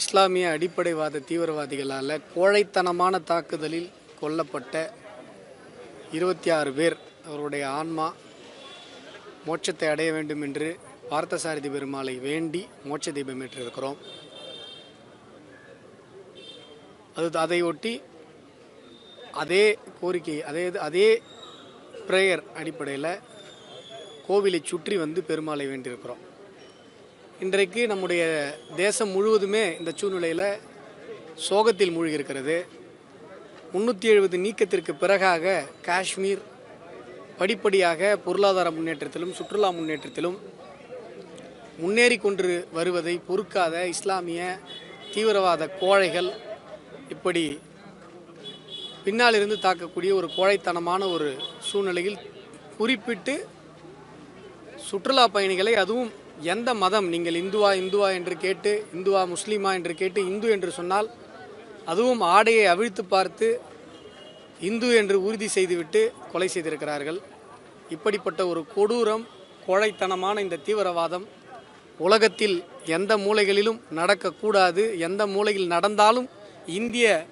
இஸ்லாமிய அடிப்படைவாத தீவிரவாதிகளால் கோழைத்தனமான தாக்குதலில் கொல்லப்பட்ட இருபத்தி ஆறு பேர் அவருடைய ஆன்மா மோட்சத்தை அடைய வேண்டும் என்று பார்த்தசாரதி பெருமாளை வேண்டி மோட்ச தீபம் ஏற்றிருக்கிறோம். அது அதை ஒட்டி அதே கோரிக்கை அதே அதே ப்ரேயர் அடிப்படையில் கோவிலை சுற்றி வந்து பெருமாளை வேண்டியிருக்கிறோம். இன்றைக்கு நம்முடைய தேசம் முழுவதுமே இந்த சூழ்நிலையில் சோகத்தில் மூழ்கியிருக்கிறது. முன்னூற்றி எழுபது நீக்கத்திற்கு பிறகாக காஷ்மீர் படிப்படியாக பொருளாதார முன்னேற்றத்திலும் சுற்றுலா முன்னேற்றத்திலும் முன்னேறி கொண்டு வருவதை பொறுக்காத இஸ்லாமிய தீவிரவாத கோழைகள் இப்படி பின்னாலிருந்து தாக்கக்கூடிய ஒரு கோழைத்தனமான ஒரு சூழ்நிலையில் குறிப்பிட்டு சுற்றுலா பயணிகளை அதுவும் எந்த மதம் நீங்கள் இந்துவா இந்துவா என்று கேட்டு இந்துவா முஸ்லீமா என்று கேட்டு இந்து என்று சொன்னால் அதுவும் ஆடையை அவிழ்த்து பார்த்து இந்து என்று உறுதி செய்துவிட்டு கொலை செய்திருக்கிறார்கள். இப்படிப்பட்ட ஒரு கொடூரம் கோழைத்தனமான இந்த தீவிரவாதம் உலகத்தில் எந்த மூலைகளிலும் நடக்கக்கூடாது எந்த மூலையில் நடந்தாலும் இந்திய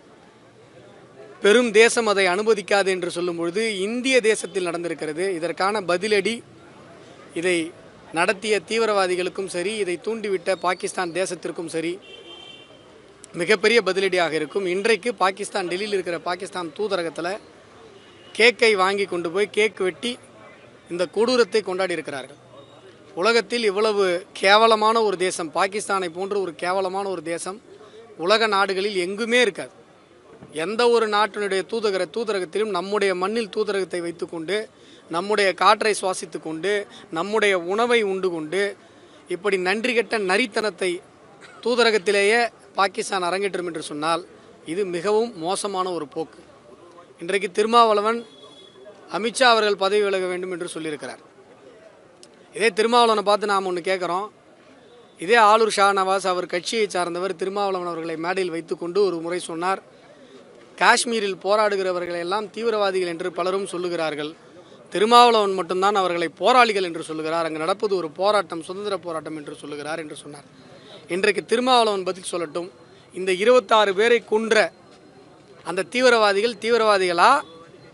பெரும் தேசம் அதை அனுமதிக்காது என்று சொல்லும் பொழுது இந்திய தேசத்தில் நடந்திருக்கிறது. இதற்கான பதிலடி இதை நடத்திய தீவிரவாதிகளுக்கும் சரி இதை தூண்டிவிட்ட பாகிஸ்தான் தேசத்திற்கும் சரி மிகப்பெரிய பதிலடியாக இருக்கும். இன்றைக்கு பாகிஸ்தான் டெல்லியில் இருக்கிற பாகிஸ்தான் தூதரகத்தில் கேக்கை வாங்கி கொண்டு போய் கேக் வெட்டி இந்த கொடூரத்தை கொண்டாடி இருக்கிறார்கள். உலகத்தில் இவ்வளவு கேவலமான ஒரு தேசம் பாகிஸ்தானை போன்ற ஒரு கேவலமான ஒரு தேசம் உலக நாடுகளில் எங்குமே இருக்காது. எந்த ஒரு நாட்டினுடைய தூதகர தூதரகத்திலும் நம்முடைய மண்ணில் தூதரகத்தை வைத்துக்கொண்டு நம்முடைய காற்றை சுவாசித்து கொண்டு நம்முடைய உணவை உண்டு கொண்டு இப்படி நன்றி கெட்ட நரித்தனத்தை தூதரகத்திலேயே பாகிஸ்தான் அரங்கேற்றும் என்று சொன்னால் இது மிகவும் மோசமான ஒரு போக்கு. இன்றைக்கு திருமாவளவன் அமித்ஷா அவர்கள் பதவி விலக வேண்டும் என்று சொல்லியிருக்கிறார். இதே திருமாவளவனை பார்த்து நாம் ஒன்று கேட்குறோம். இதே ஆளூர் ஷா நவாஸ் அவர் கட்சியை சார்ந்தவர் திருமாவளவன் அவர்களை மேடையில் வைத்துக்கொண்டு ஒரு முறை சொன்னார். காஷ்மீரில் போராடுகிறவர்களை எல்லாம் தீவிரவாதிகள் என்று பலரும் சொல்லுகிறார்கள். திருமாவளவன் மட்டும்தான் அவர்களை போராளிகள் என்று சொல்லுகிறார். அங்கு நடப்பது ஒரு போராட்டம் சுதந்திர போராட்டம் என்று சொல்லுகிறார் என்று சொன்னார். இன்றைக்கு திருமாவளவன் பதில் சொல்லட்டும். இந்த இருபத்தாறு பேரை கொன்ற அந்த தீவிரவாதிகள் தீவிரவாதிகளா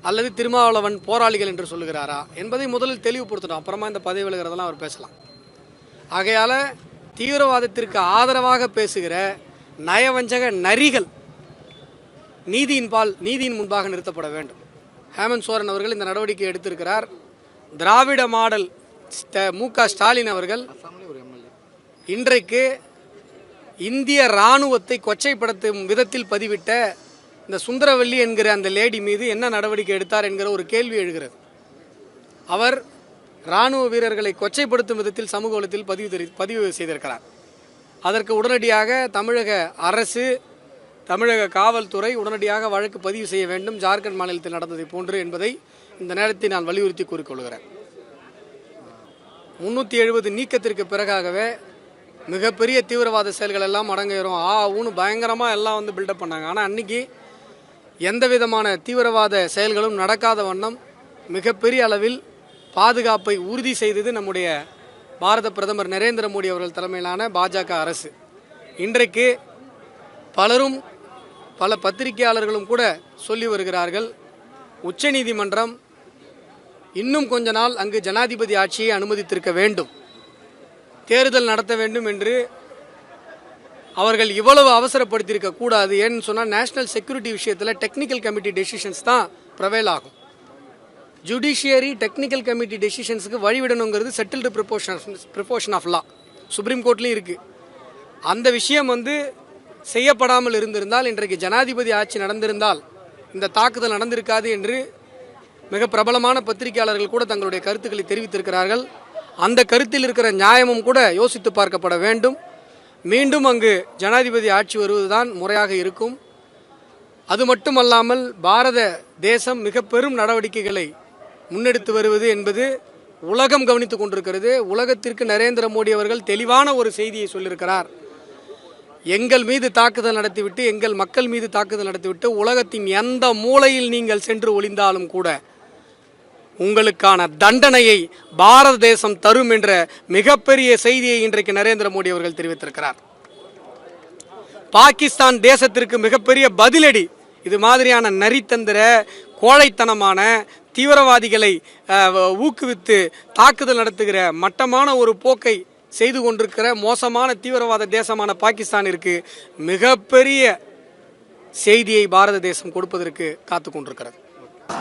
அல்லது திருமாவளவன் போராளிகள் என்று சொல்லுகிறாரா என்பதை முதலில் தெளிவுபடுத்தணும். அப்புறமா இந்த பதவி விலகிறதெல்லாம் அவர் பேசலாம். ஆகையால் தீவிரவாதத்திற்கு ஆதரவாக பேசுகிற நயவஞ்சக நரிகள் நீதியின் பால் நீதியின் முன்பாக நிறுத்தப்பட வேண்டும். ஹேமந்த் சோரன் அவர்கள் இந்த நடவடிக்கை எடுத்திருக்கிறார். திராவிட மாடல் மு க ஸ்டாலின் அவர்கள் இன்றைக்கு இந்திய இராணுவத்தை கொச்சைப்படுத்தும் விதத்தில் பதிவிட்ட இந்த சுந்தரவல்லி என்கிற அந்த லேடி மீது என்ன நடவடிக்கை எடுத்தார் என்கிற ஒரு கேள்வி எழுகிறது. அவர் இராணுவ வீரர்களை கொச்சைப்படுத்தும் விதத்தில் சமூக வலத்தில் பதிவு பதிவு செய்திருக்கிறார். அதற்கு உடனடியாக தமிழக அரசு தமிழக காவல்துறை உடனடியாக வழக்கு பதிவு செய்ய வேண்டும். ஜார்க்கண்ட் மாநிலத்தில் நடந்ததை போன்று என்பதை இந்த நேரத்தில் நான் வலியுறுத்தி கூறிக்கொள்கிறேன். முன்னூற்றி எழுபது நீக்கத்திற்கு பிறகாகவே மிகப்பெரிய தீவிரவாத செயல்கள் எல்லாம் அடங்குகிறோம் ஆ ஊன்னு பயங்கரமாக எல்லாம் வந்து பில்டப் பண்ணாங்க. ஆனால் அன்னைக்கு எந்த விதமான தீவிரவாத செயல்களும் நடக்காத வண்ணம் மிகப்பெரிய அளவில் பாதுகாப்பை உறுதி செய்தது நம்முடைய பாரத பிரதமர் நரேந்திர மோடி அவர்கள் தலைமையிலான பாஜக அரசு. இன்றைக்கு பலரும் பல பத்திரிகையாளர்களும் கூட சொல்லி வருகிறார்கள். உச்சநீதிமன்றம் இன்னும் கொஞ்ச நாள் அங்கு ஜனாதிபதி ஆட்சியை அனுமதித்திருக்க வேண்டும். தேர்தல் நடத்த வேண்டும் என்று அவர்கள் இவ்வளவு அவசரப்படுத்தியிருக்க கூடாது. ஏன்னு சொன்னால் நேஷனல் செக்யூரிட்டி விஷயத்தில் டெக்னிக்கல் கமிட்டி டெசிஷன்ஸ் தான் ப்ரவேல் ஆகும். ஜுடிஷியரி டெக்னிக்கல் கமிட்டி டெசிஷன்ஸுக்கு வழிவிடணுங்கிறது settled proposition proposition of law supreme கோர்ட்லேயும் இருக்குது அந்த விஷயம் வந்து செய்யப்படாமல் இருந்திருந்தால் இன்றைக்கு ஜனாதிபதி ஆட்சி நடந்திருந்தால் இந்த தாக்குதல் நடந்திருக்காது என்று மிக பிரபலமான பத்திரிகையாளர்கள் கூட தங்களுடைய கருத்துக்களை தெரிவித்திருக்கிறார்கள். அந்த கருத்தில் இருக்கிற நியாயமும் கூட யோசித்து பார்க்கப்பட வேண்டும். மீண்டும் அங்கு ஜனாதிபதி ஆட்சி வருவதுதான் முறையாக இருக்கும். அது மட்டுமல்லாமல் பாரத தேசம் மிக பெரும் நடவடிக்கைகளை முன்னெடுத்து வருவது என்பது உலகம் கவனித்துக் கொண்டிருக்கிறது. உலகத்திற்கு நரேந்திர மோடி அவர்கள் தெளிவான ஒரு செய்தியை சொல்லியிருக்கிறார். எங்கள் மீது தாக்குதல் நடத்திவிட்டு எங்கள் மக்கள் மீது தாக்குதல் நடத்திவிட்டு உலகத்தின் எந்த மூலையில் நீங்கள் சென்று ஒளிந்தாலும் கூட உங்களுக்கான தண்டனையை பாரத தேசம் தரும் என்ற மிகப்பெரிய செய்தியை இன்றைக்கு நரேந்திர மோடி அவர்கள் தெரிவித்திருக்கிறார். பாகிஸ்தான் தேசத்திற்கு மிகப்பெரிய பதிலடி இது மாதிரியான நரித்தந்திர கோழைத்தனமான தீவிரவாதிகளை ஊக்குவித்து தாக்குதல் நடத்துகிற மட்டமான ஒரு போக்கை செய்து கொண்டிருக்கிற மோசமான தீவிரவாத தேசமான பாகிஸ்தானிற்கு மிகப்பெரிய செய்தியை பாரத தேசம் கொடுப்பதற்கு காத்து கொண்டிருக்கிறது.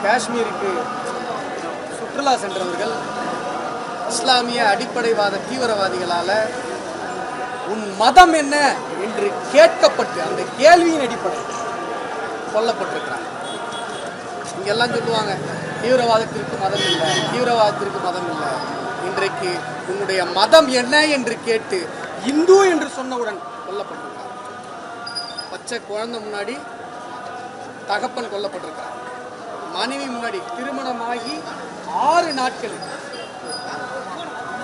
காஷ்மீருக்கு சுற்றுலா சென்றவர்கள் இஸ்லாமிய அடிப்படைவாத தீவிரவாதிகளால் உன் மதம் என்ன என்று கேட்கப்பட்டு அந்த கேள்வியின் அடிப்படையில் கொல்லப்பட்டிருக்கிறாங்க. இங்கெல்லாம் சொல்லுவாங்க தீவிரவாதத்திற்கு மதம் இல்லை தீவிரவாதத்திற்கு மதம் இல்லை. இன்றைக்கு உன்னுடைய மதம் என்ன என்று கேட்டு இந்து என்று சொன்னவுடன் கொல்லப்பட்டிருக்கார். பச்சை குழந்தை முன்னாடி தகப்பன் கொல்லப்பட்டிருக்கார். மனைவி முன்னாடி திருமணமாகி ஆறு நாட்களில்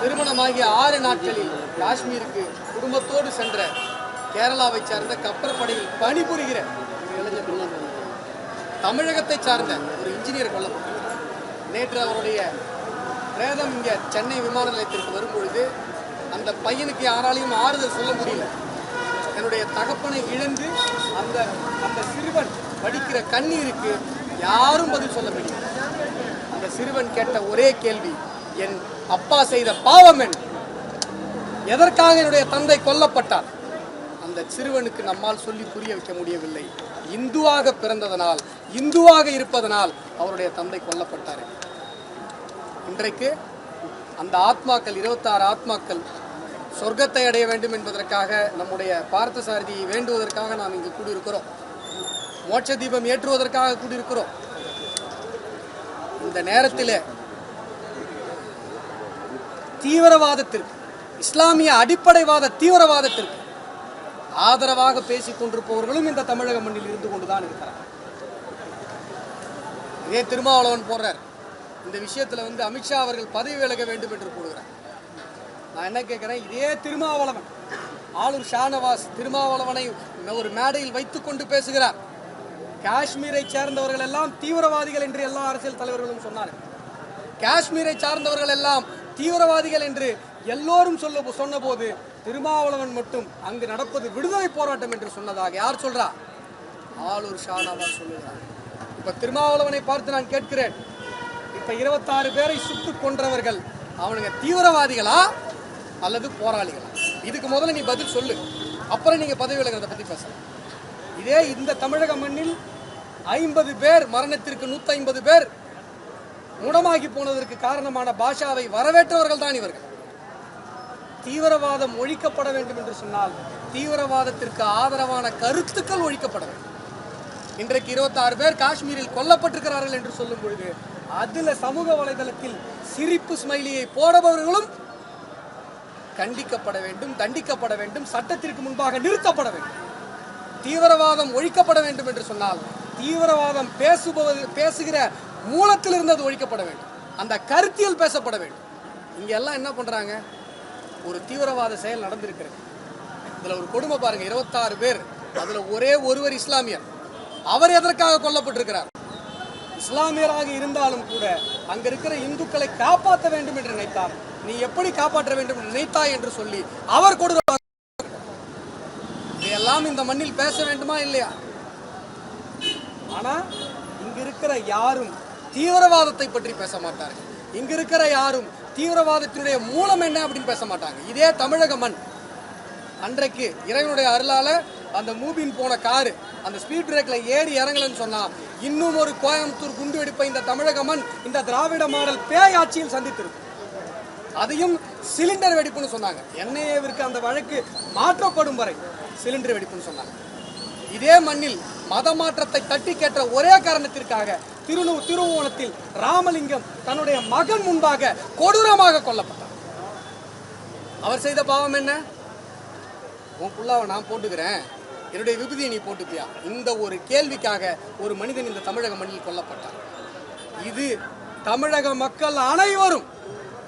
திருமணமாகிய ஆறு நாட்களில் காஷ்மீருக்கு குடும்பத்தோடு சென்ற கேரளாவை சார்ந்த கப்பற்படையில் பணிபுரிகிற இளைஞர் தமிழகத்தை சார்ந்த ஒரு இன்ஜினியர் கொல்லப்பட்டிருக்கிறார் நேற்று அவருடைய வேதம் இங்கே சென்னை விமான நிலையத்திற்கு வரும்பொழுது அந்த பையனுக்கு யாராலையும் ஆறுதல் சொல்ல முடியல. என்னுடைய தகப்பனை இழந்து அந்த அந்த சிறுவன் வடிக்கிற கண்ணீருக்கு யாரும் பதில் சொல்ல முடியல. அந்த சிறுவன் கேட்ட ஒரே கேள்வி என் அப்பா செய்த பாவம் எதற்காக என்னுடைய தந்தை கொல்லப்பட்டார்? அந்த சிறுவனுக்கு நம்மால் சொல்லி புரிய வைக்க முடியவில்லை. இந்துவாக பிறந்ததனால் இந்துவாக இருப்பதனால் அவருடைய தந்தை கொல்லப்பட்டார். இன்றைக்கு அந்த ஆத்மாக்கள் இருபத்தாறு ஆத்மாக்கள் சொர்க்கத்தை அடைய வேண்டும் என்பதற்காக நம்முடைய பார்த்தசாரதியை வேண்டுவதற்காக நாம் இங்கு கூடியிருக்கிறோம். மோட்ச தீபம் ஏற்றுவதற்காக கூடியிருக்கிறோம். இந்த நேரத்தில் தீவிரவாதத்திற்கு இஸ்லாமிய அடிப்படைவாத தீவிரவாதத்திற்கு ஆதரவாக பேசிக் கொண்டிருப்பவர்களும் இந்த தமிழக மண்ணில் இருந்து கொண்டுதான் இருக்கிறார் இதே திருமாவளவன் போடுறார் இந்த விஷயத்துல வந்து அமித்ஷா அவர்கள் பதவி விலக வேண்டும் என்று போடுகிறார் நான் என்ன கேட்கிறேன்? இதே திருமாவளவன். ஆளூர் ஷானவாஸ் திருமாவளவனை ஒரு மேடையில் வைத்துக் கொண்டு பேசுகிறார். காஷ்மீரை சேர்ந்தவர்கள் எல்லாம் தீவிரவாதிகள் என்று எல்லா அரசியல் தலைவர்களும் சொன்னார்கள். காஷ்மீரை சார்ந்தவர்கள் எல்லாம் தீவிரவாதிகள் என்று எல்லோரும் சொல்ல சொன்னபோது திருமாவளவன் மட்டும் அங்கு நடப்பது விடுதலை போராட்டம் என்று சொன்னதாக யார் சொல்றா? ஆளூர் ஷானவாஸ் சொல்லுகிறார். இப்ப திருமாவளவனை பார்த்து நான் கேட்கிறேன். இப்போ இருபத்தாறு பேரை சுட்டு கொன்றவர்கள் அவனுங்க தீவிரவாதிகளா அல்லது போராளிகளா? இதுக்கு முதல்ல நீ பதில் சொல்லு. அப்புறம் நீங்க பதவி விலகிறத பத்தி பேசலாம். இதே இந்த தமிழக மண்ணில் ஐம்பது பேர் மரணத்திற்கு நூத்தி ஐம்பது பேர் முடமாகி போனதற்கு காரணமான பாஷாவை வரவேற்றவர்கள் தான் இவர்கள். தீவிரவாதம் ஒழிக்கப்பட வேண்டும் என்று சொன்னால் தீவிரவாதத்திற்கு ஆதரவான கருத்துக்கள் ஒழிக்கப்பட வேண்டும். இன்றைக்கு இருபத்தாறு பேர் காஷ்மீரில் கொல்லப்பட்டிருக்கிறார்கள் என்று சொல்லும் பொழுது அதுல சமூக வலைதளத்தில் சிரிப்பு ஸ்மைலியை போடுபவர்களும் கண்டிக்கப்பட வேண்டும் தண்டிக்கப்பட வேண்டும் சட்டத்திற்கு முன்பாக நிறுத்தப்பட வேண்டும். தீவிரவாதம் ஒழிக்கப்பட வேண்டும் என்று சொன்னால் தீவிரவாதம் பேசுபவது பேசுகிற மூலத்தில் இருந்தது அது ஒழிக்கப்பட வேண்டும். அந்த கருத்தியல் பேசப்பட வேண்டும். இங்க எல்லாம் என்ன பண்றாங்க? ஒரு தீவிரவாத செயல் நடந்திருக்கிறது. இதுல ஒரு கொடுமை பாருங்க இருபத்தாறு பேர். அதுல ஒரே ஒருவர் இஸ்லாமியர். அவர் எதற்காக கொல்லப்பட்டிருக்கிறார்? இஸ்லாமியராக இருந்தாலும் கூட அங்க இருக்கிற இந்துக்களை காப்பாற்ற வேண்டும் என்று நினைத்தார். நீ எப்படி காப்பாற்ற வேண்டும் நினைத்தாய் என்று சொல்லி அவர் கொடு இதையெல்லாம் இந்த மண்ணில் பேச வேண்டுமா இல்லையா? ஆனா இங்க இருக்கிற யாரும் தீவிரவாதத்தை பற்றி பேச மாட்டார்கள். இங்க இருக்கிற யாரும் தீவிரவாதத்தினுடைய மூலம் என்ன அப்படின்னு பேச மாட்டாங்க. இதே தமிழக மண். அன்றைக்கு இறைவனுடைய அருளால அந்த மூபின் போன காரு அந்த ஸ்பீட் பிரேக்ல ஏறி இறங்கலன்னு சொன்னா இன்னும் ஒரு கோயம்புத்தூர் குண்டு வெடிப்பை இந்த தமிழக மண் இந்த திராவிட மாடல் பேயாட்சியில் சந்தித்திருக்கும். அதையும் சிலிண்டர் வெடிப்புன்னு சொன்னாங்க. என்ஐஏவிற்கு அந்த வழக்கு மாற்றப்படும் வரை சிலிண்டர் வெடிப்புன்னு சொன்னாங்க. இதே மண்ணில் மத மாற்றத்தை தட்டி கேட்ட ஒரே காரணத்திற்காக திருநூ திருவோணத்தில் ராமலிங்கம் தன்னுடைய மகன் முன்பாக கொடூரமாக கொல்லப்பட்டார் அவர் செய்த பாவம் என்ன? உன் புள்ளாவை நான் போட்டுக்கிறேன். என்னுடைய விபதியை நீ போட்டுப்பியா? இந்த ஒரு கேள்விக்காக ஒரு மனிதன் இந்த தமிழக மண்ணில் கொல்லப்பட்டார் இது தமிழக மக்கள் அனைவரும்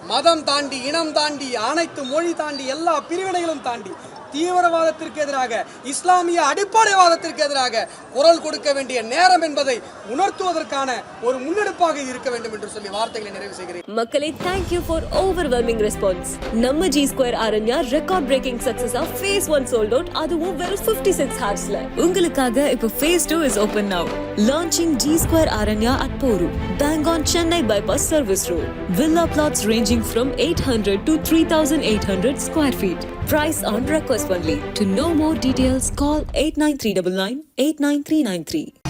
மதம் தாண்டி இனம் தாண்டி அனைத்து மொழி தாண்டி எல்லா பிரிவினைகளும் தாண்டி தீவிரவாதத்திற்கு எதிராக இஸ்லாமிய அடிப்படைவாதத்திற்கு எதிராக குரல் கொடுக்க வேண்டிய நேரம் என்பதை உணர்த்துவதற்கான ஒரு முன்னெடுப்பாக இருக்க வேண்டும் என்று சொல்லி வார்த்தைகளை நிறைவு செய்கிறேன். மக்களே thank you for overwhelming response நம்ம G square Aranya record breaking சக்சஸா phase one sold out அதுவும் வெறும் 56 சிக்ஸ் ஹார்ஸ்ல உங்களுக்காக இப்போ phase two is open now launching G square Aranya at Porur bang on Chennai bypass service road. Villa plots ranging from 800 to 3800 square feet. Price on request only. To know more details call 89399 89393